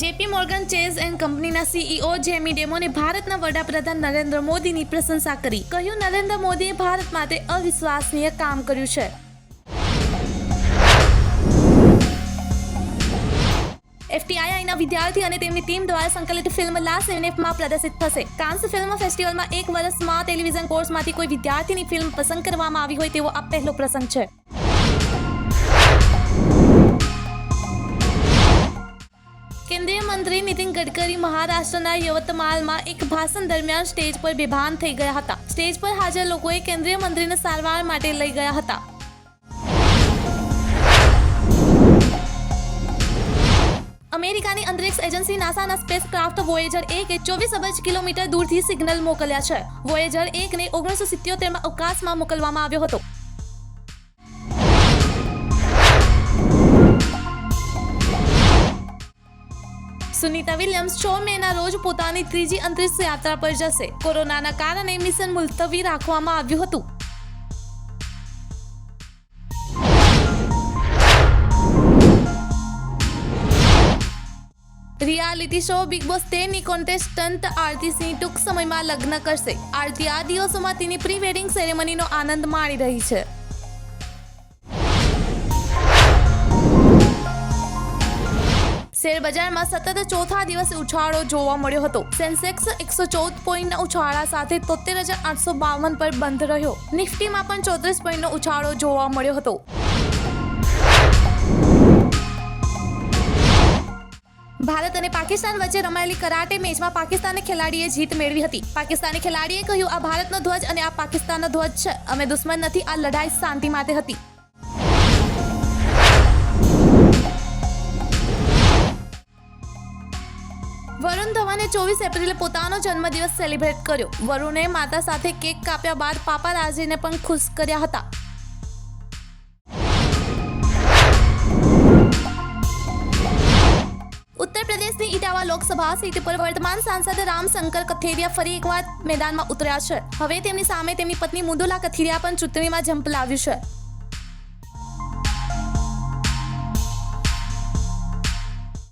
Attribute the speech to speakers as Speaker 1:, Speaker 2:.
Speaker 1: JP Morgan Chase and કંપનીના CEO Jamie ડેમોને ભારતના વડાપ્રધાન નરેન્દ્ર મોદીની પ્રશંસા કરી. કહ્યું, નરેન્દ્ર મોદીએ ભારત માટે અવિશ્વસનીય કામ કર્યું છે. એફટીઆઈઆઈના વિદ્યાર્થી અને તેમની ટીમ દ્વારા સંકલિત ફિલ્મ લાસ્ટ યુનિફમાં પ્રદર્શિત થશે. કાન્સ ફિલ્મ ફેસ્ટિવલમાં એક વર્ષમાં ટેલિવિઝન કોર્સમાંથી કોઈ વિદ્યાર્થીની ફિલ્મ પસંદ કરવામાં આવી હોય તેવો આ પહેલો પ્રસંગ છે. કેન્દ્રીય મંત્રી નીતિન ગડકરી મહારાષ્ટ્રના યવતમાલમાં એક ભાષણ દરમિયાન સ્ટેજ પર બેભાન થઈ ગયા હતા. સ્ટેજ પર હાજર લોકોએ કેન્દ્રીય મંત્રીને સારવાર માટે લઈ ગયા હતા. અમેરિકાની અંતરિક્ષ એજન્સી નાસાના સ્પેસ ક્રાફ્ટ વોયેજર એક ચોવીસ અબજ કિલોમીટર દૂરથી સિગ્નલ મોકલ્યા છે. વોયેજર એકને ઓગણીસો સિત્યોતેરમાં અવકાશમાં મોકલવામાં આવ્યો હતો. સુનીતા વિલિયમ્સ છ મેના રોજ પોતાની ત્રીજી અંતરિક્ષ યાત્રા પર જશે. કોરોનાના કારણે મિશન મુલતવી રાખવામાં આવ્યું હતું. રિયાલિટી શો બિગ બોસ તેની કોન્ટેસ્ટન્ટ આરતી સિંહ ટૂંક સમયમાં લગ્ન કરશે. આરતી આ દિવસોમાં તેની પ્રી વેડિંગ સેરેમનીનો આનંદ માણી રહી છે. શેરબજારમાં સતત ચોથા દિવસે ઉછાળો જોવા મળ્યો હતો. સેન્સેક્સ એકસો ચૌદ પોઈન્ટના ઉછાળા સાથે તોતેર હજાર આઠસો બાવન પર બંધ રહ્યો. નિફ્ટીમાં પણ ચોત્રીસ પોઈન્ટનો ઉછાળો જોવા મળ્યો હતો. ભારત અને પાકિસ્તાન વચ્ચે રમાયેલી કરાટે મેચમાં પાકિસ્તાની ખેલાડીએ જીત મેળવી હતી. પાકિસ્તાની ખેલાડીએ કહ્યું, આ ભારતનો ધ્વજ અને આ પાકિસ્તાનનો ધ્વજ છે. અમે દુશ્મન નથી. આ લડાઈ શાંતિ માટે હતી. વરુણ ધવને ચોવીસ એપ્રિલે પોતાનો જન્મદિવસ સેલિબ્રેટ કર્યો. વરુણે માતા સાથે કેક કાપ્યા બાદ પાપા રાજીને પણ ખુશ કર્યા હતા. ઉત્તર પ્રદેશની ઇટાવા લોકસભા સીટ પર વર્તમાન સાંસદ રામશંકર કથેરિયા ફરી એકવાર મેદાનમાં ઉતર્યા છે. હવે તેમની સામે તેમની પત્ની મુદુલા કથિરિયા પણ ચૂંટણીમાં ઝંપલાવ્યું છે.